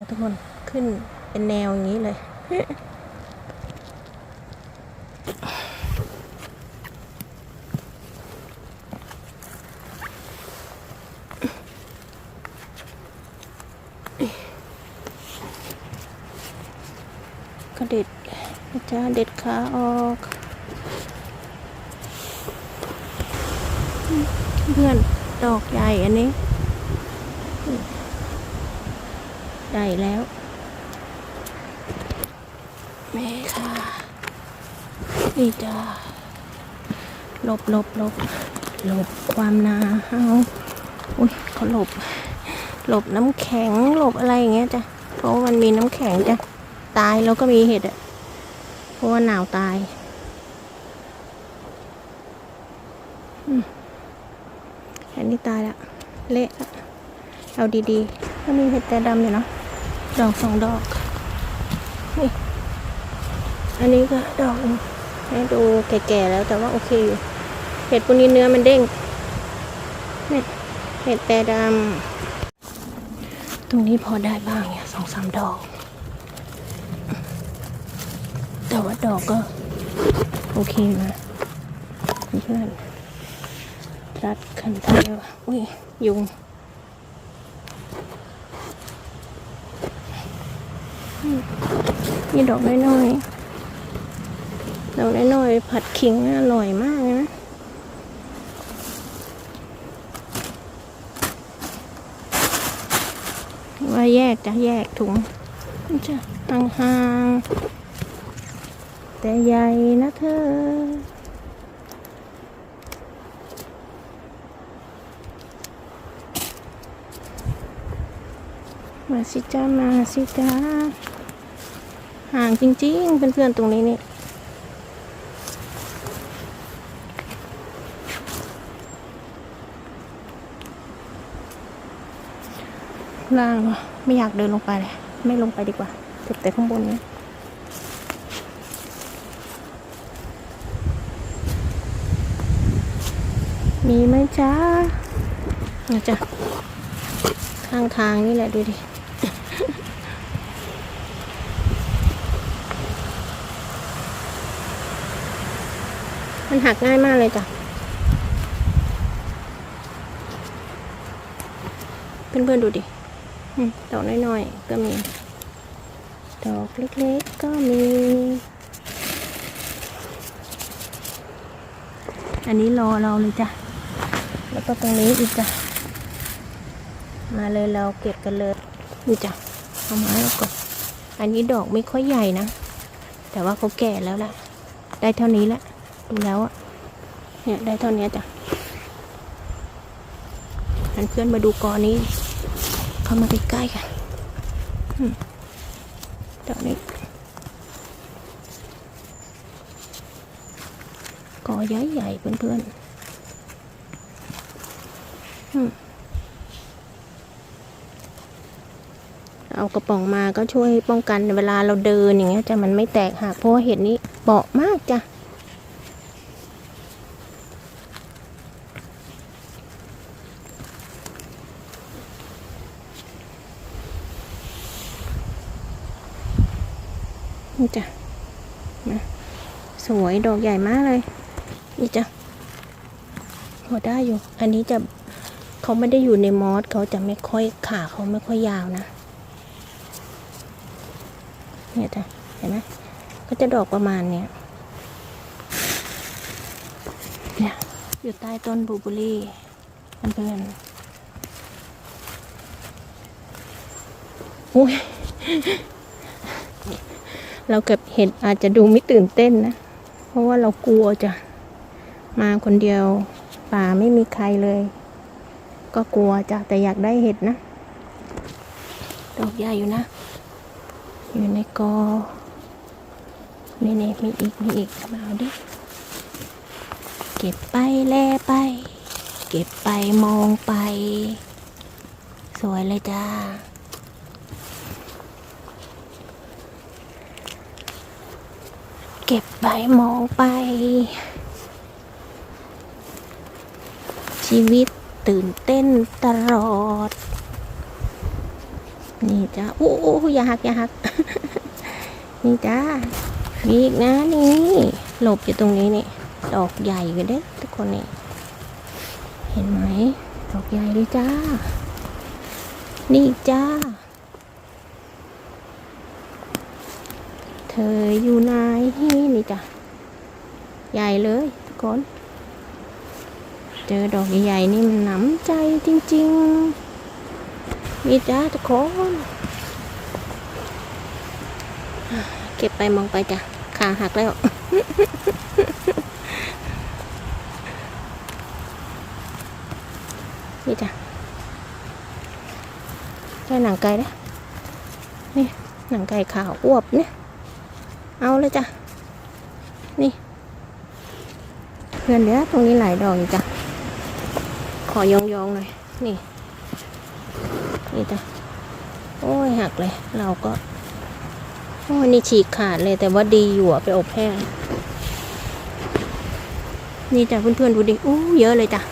ทุกคนขึ้นเป็นแนวอย่างนี้เลย ก็เด็ดนะจ๊ะเด็ดขาออก เพื่อนดอกใหญ่อันนี้ ได้แล้วแม่ค่ะนี่จ้าหลบหลบหลบหลบความหนาเฮาอุ้ยเขาหลบ หลบน้ำแข็งหลบอะไรอย่างเงี้ยจ้ะเพราะมันมีน้ำแข็งจ้ะตายแล้วก็มีเห็ดอะเพราะว่าหนาวตายอันนี้ตายละเละละเอาดีๆก็มีเห็ดแต่ดำอยู่เนาะ ดอกสองดอก นี่ อันนี้ก็ดอกให้ดูแก่ๆแล้วแต่ว่าโอเคอยู่ เห็ดพวกนี้เนื้อมันเด้ง เนี่เห็ดแต่ดำ ตรงนี้พอได้บ้างเนี่ยสองสามดอก แต่ว่าดอกก็ โอเคนะเพื่อนรัดขันไทยวอุ้ย ยุง นี่ดอกน้อยๆดอกน้อยๆผัดขิงอร่อยมากเลยนะว่าแยกจะแยกถุงจะห่างๆแต่ใหญ่นะเธอ มาสิจ้ามาสิจ้าห่างจริงๆเพื่อนๆตรงนี้นี่ล่างไม่อยากเดินลงไปเลย ไม่ลงไปดีกว่าเก็บแต่ข้างบนนี้มีไหมจ้านะจ๊ะข้างทางนี่แหละดูดิ มันหักง่ายมากเลยจ้ะ เพื่อนๆดูดิอืมดอกน้อยๆ ก็มี ดอกเล็กๆ ก็มี อันนี้รอเราเลยจ้ะ แล้วก็ตรงนี้อีกจ้ะ มาเลยเราเก็บกันเลยนี่จ้ะเอาไม้ออกก่อนอันนี้ดอกไม่ค่อยใหญ่นะ แต่ว่าเขาแก่แล้วล่ะ ได้เท่านี้แหละ ดูแล้วอะเนี่ยได้เท่านี้จ้ะหันเพื่อนมาดูกอนี้ เข้ามาใกล้ๆกันอืมดอกนี้กอใหญ่ๆเพื่อนๆอืมเอากระป๋องมาก็ช่วยป้องกันเวลาเราเดินอย่างเงี้ยจะมันไม่แตกหักเพราะว่าเห็ดนี้เปราะมากจ้ะ นี่จ้ะนะสวยดอกใหญ่มากเลย นี่จ้ะพอได้อยู่ อันนี้จะเขาไม่ได้อยู่ในมอสเขาจะไม่ค่อยขาเขาไม่ค่อยยาวนะ เนี่ยจ้ะเห็นไหมก็จะดอกประมาณเนี้ยเนี่ยอยู่ใต้ต้นบูเบอร์รี่เพื่อนๆอุ้ย เราเก็บเห็ดอาจจะดูไม่ตื่นเต้นนะ เพราะว่าเรากลัวจะมาคนเดียวป่าไม่มีใครเลย ก็กลัวจ้ะแต่อยากได้เห็ดนะ ดอกใหญ่อยู่นะ อยู่ในกอนี่นี่มีอีกมีอีกมาเอาดิ เก็บไปแลไป เก็บไปมองไป สวยเลยจ้า เก็บใบมองไป ชีวิตตื่นเต้นตลอด นี่จ้าโอ้โอ้ย่าหักอย่าหัก นี่จ้ามีอีกนะนี่หลบอยู่ตรงนี้นี่ดอกใหญ่กันเด้ทุกคนนี่เห็นไหมดอกใหญ่เลยจ้า นี่จ้า เธออยู่ไหนนี่จ้ะ ใหญ่เลยทุกคน เจอดอกใหญ่ๆนี่มันหนำใจจริงๆ นี่จ้าทุกคน เก็บไปมองไปจ้ะ ขาหักแล้วนี่จ้ะใช่หนังไก่นะนี่หนังไก่ขาวอวบเนี่ย เอาเลยจ้ะ นี่ เพื่อนเดี๋ยวตรงนี้หลายดอกจ้ะ ขอยองยองๆหน่อย นี่ นี่จ้ะ โอ้ยหักเลย เราก็ โอ้ยนี่ฉีกขาดเลยแต่ว่าดีอยู่อะไปอบแห้ง นี่จ้ะเพื่อนๆดูดิอู้เยอะเลยจ้ะ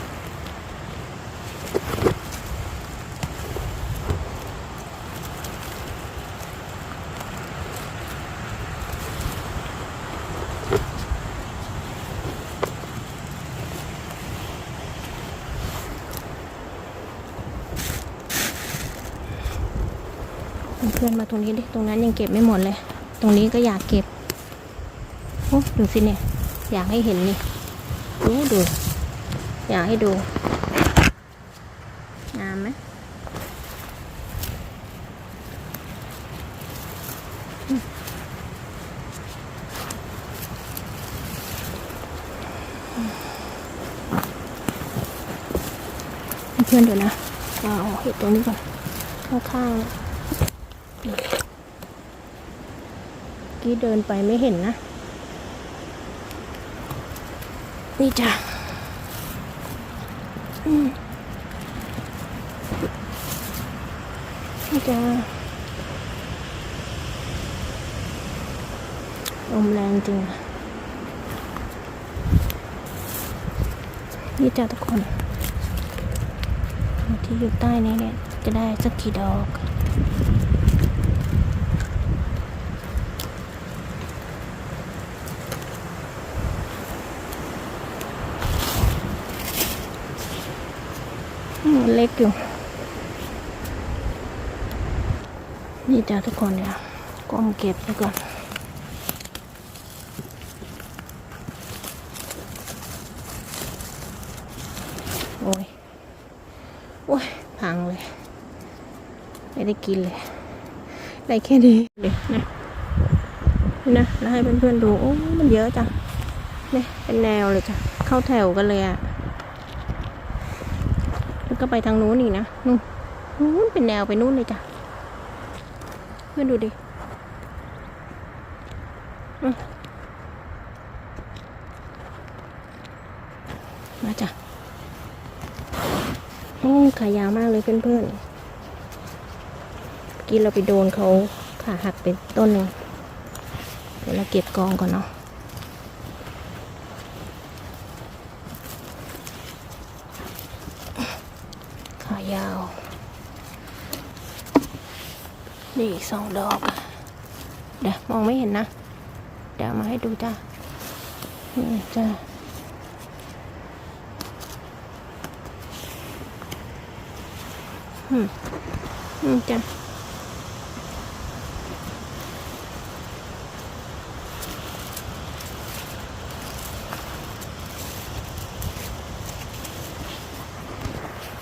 เพื่อนมาตรงนี้ดิตรงนั้นยังเก็บไม่หมดเลย ตรงนี้ก็อยากเก็บโอ้ดูสิเนี่ย อยากให้เห็นนี่ดูดู อยากให้ดูงามไหมเพื่อนเดี๋ยวนะเอาเห็ดตรงนี้ก่อนข้างๆเนี่ย กี้เดินไปไม่เห็นนะ นี่จ้ะนี่จ้ะลมแรงจริง นี่จ้ะทุกคน ที่อยู่ใต้นี้เนี่ยจะได้สักกี่ดอก อืมเล็กอยู่ นี่จ้าทุกคนเนี่ยก้มเก็บไปก่อนโอ้ย โอ้ย พังเลย ไม่ได้กินเลย ได้แค่นี้เลยนะนี่นะแล้วให้เพื่อนๆดู โอ้มันเยอะจังเนี่ยเป็นแนวเลยจ้ะ เข้าแถวกันเลยอะแก็ไปทางนู้นอีกนะนู่นนู้นเป็นแนวไปนู้นเลยจ้ะเพื่อนดูดิมาจ้ะโอ้ขายาวมากเลยเพื่อนๆเมื่อกี้เราไปโดนเขาขาหักเป็นต้นหนึ่งเดี๋ยวเราเก็บกองก่อนเนาะ ขายาว นี่อีกสองดอก เดี๋ยวมองไม่เห็นนะ เดี๋ยวมาให้ดูจ้านี่จ้าอืมอืมจ้า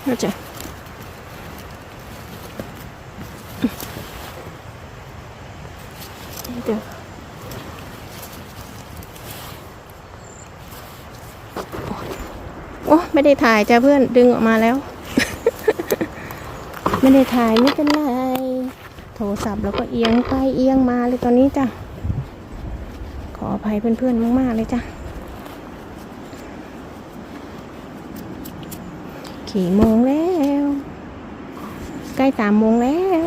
น่าจะ เดี๋ยว โอ้ไม่ได้ถ่ายจ้ะเพื่อนดึงออกมาแล้ว ไม่ได้ถ่ายไม่เป็นไร โทรศัพท์แล้วก็เอียงไปเอียงมาเลยตอนนี้จ้ะขออภัยเพื่อนๆมากๆเลยจ้ะขี่โมงแล้ว ใกล้สามโมงแล้ว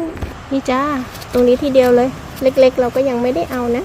นี่จ้าตรงนี้ทีเดียวเลย เล็ก ๆ เราก็ยังไม่ได้เอานะ